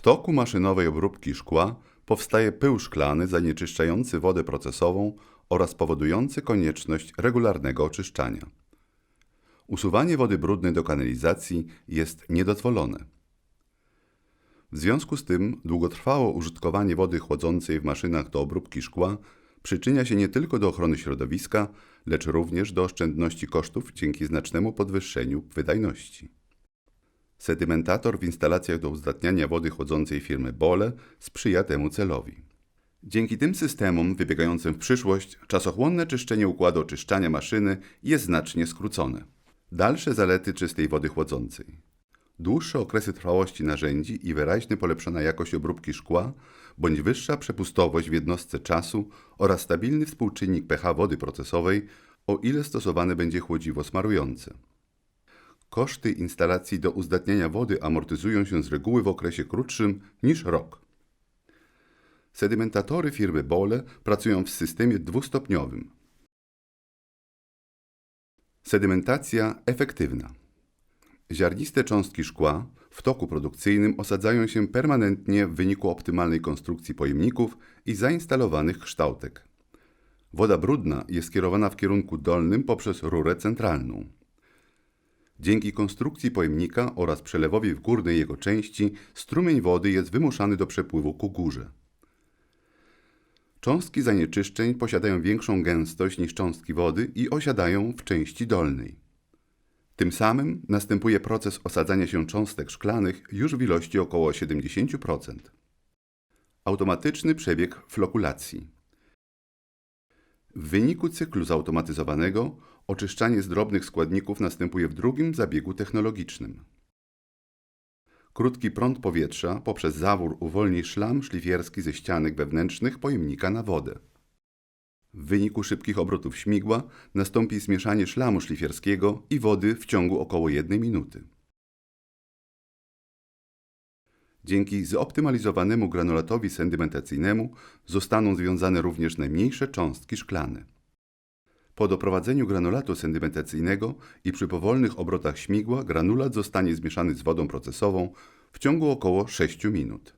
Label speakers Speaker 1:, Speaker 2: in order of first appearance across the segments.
Speaker 1: W toku maszynowej obróbki szkła powstaje pył szklany zanieczyszczający wodę procesową oraz powodujący konieczność regularnego oczyszczania. Usuwanie wody brudnej do kanalizacji jest niedozwolone. W związku z tym długotrwałe użytkowanie wody chłodzącej w maszynach do obróbki szkła przyczynia się nie tylko do ochrony środowiska, lecz również do oszczędności kosztów dzięki znacznemu podwyższeniu wydajności. Sedymentator w instalacjach do uzdatniania wody chłodzącej firmy Bole sprzyja temu celowi. Dzięki tym systemom wybiegającym w przyszłość, czasochłonne czyszczenie układu oczyszczania maszyny jest znacznie skrócone. Dalsze zalety czystej wody chłodzącej. Dłuższe okresy trwałości narzędzi i wyraźnie polepszona jakość obróbki szkła, bądź wyższa przepustowość w jednostce czasu oraz stabilny współczynnik pH wody procesowej, o ile stosowane będzie chłodziwo smarujące. Koszty instalacji do uzdatniania wody amortyzują się z reguły w okresie krótszym niż rok. Sedymentatory firmy Bole pracują w systemie dwustopniowym. Sedymentacja efektywna. Ziarniste cząstki szkła w toku produkcyjnym osadzają się permanentnie w wyniku optymalnej konstrukcji pojemników i zainstalowanych kształtek. Woda brudna jest skierowana w kierunku dolnym poprzez rurę centralną. Dzięki konstrukcji pojemnika oraz przelewowi w górnej jego części strumień wody jest wymuszany do przepływu ku górze. Cząstki zanieczyszczeń posiadają większą gęstość niż cząstki wody i osiadają w części dolnej. Tym samym następuje proces osadzania się cząstek szklanych już w ilości około 70%. Automatyczny przebieg flokulacji. W wyniku cyklu zautomatyzowanego oczyszczanie z drobnych składników następuje w drugim zabiegu technologicznym. Krótki prąd powietrza poprzez zawór uwolni szlam szlifierski ze ścianek wewnętrznych pojemnika na wodę. W wyniku szybkich obrotów śmigła nastąpi zmieszanie szlamu szlifierskiego i wody w ciągu około 1 minuty. Dzięki zoptymalizowanemu granulatowi sedymentacyjnemu zostaną związane również najmniejsze cząstki szklane. Po doprowadzeniu granulatu sedymentacyjnego i przy powolnych obrotach śmigła granulat zostanie zmieszany z wodą procesową w ciągu około 6 minut.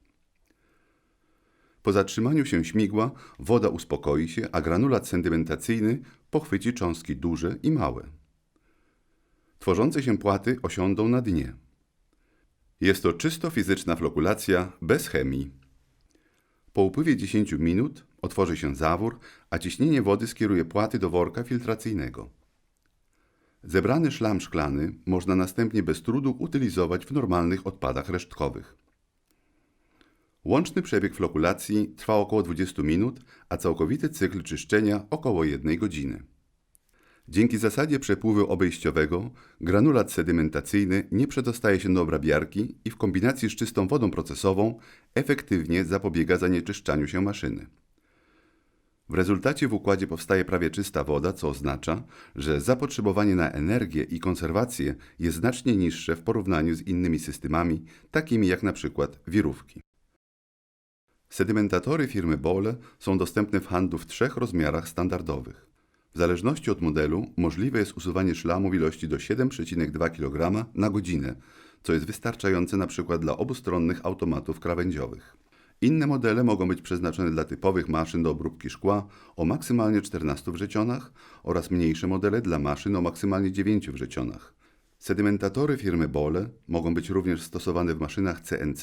Speaker 1: Po zatrzymaniu się śmigła woda uspokoi się, a granulat sedymentacyjny pochwyci cząstki duże i małe. Tworzące się płaty osiądą na dnie. Jest to czysto fizyczna flokulacja bez chemii. Po upływie 10 minut otworzy się zawór, a ciśnienie wody skieruje płaty do worka filtracyjnego. Zebrany szlam szklany można następnie bez trudu utylizować w normalnych odpadach resztkowych. Łączny przebieg flokulacji trwa około 20 minut, a całkowity cykl czyszczenia około 1 godziny. Dzięki zasadzie przepływu obejściowego granulat sedymentacyjny nie przedostaje się do obrabiarki i w kombinacji z czystą wodą procesową efektywnie zapobiega zanieczyszczaniu się maszyny. W rezultacie w układzie powstaje prawie czysta woda, co oznacza, że zapotrzebowanie na energię i konserwację jest znacznie niższe w porównaniu z innymi systemami, takimi jak na przykład wirówki. Sedymentatory firmy Bole są dostępne w handlu w trzech rozmiarach standardowych. W zależności od modelu możliwe jest usuwanie szlamu w ilości do 7,2 kg na godzinę, co jest wystarczające przykład dla obustronnych automatów krawędziowych. Inne modele mogą być przeznaczone dla typowych maszyn do obróbki szkła o maksymalnie 14 wrzecionach oraz mniejsze modele dla maszyn o maksymalnie 9 wrzecionach. Sedymentatory firmy Bole mogą być również stosowane w maszynach CNC,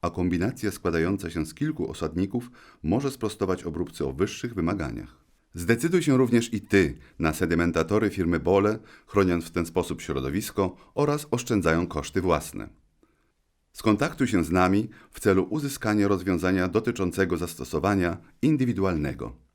Speaker 1: a kombinacja składająca się z kilku osadników może sprostować obróbce o wyższych wymaganiach. Zdecyduj się również i Ty na sedymentatory firmy Bole, chroniąc w ten sposób środowisko oraz oszczędzając koszty własne. Skontaktuj się z nami w celu uzyskania rozwiązania dotyczącego zastosowania indywidualnego.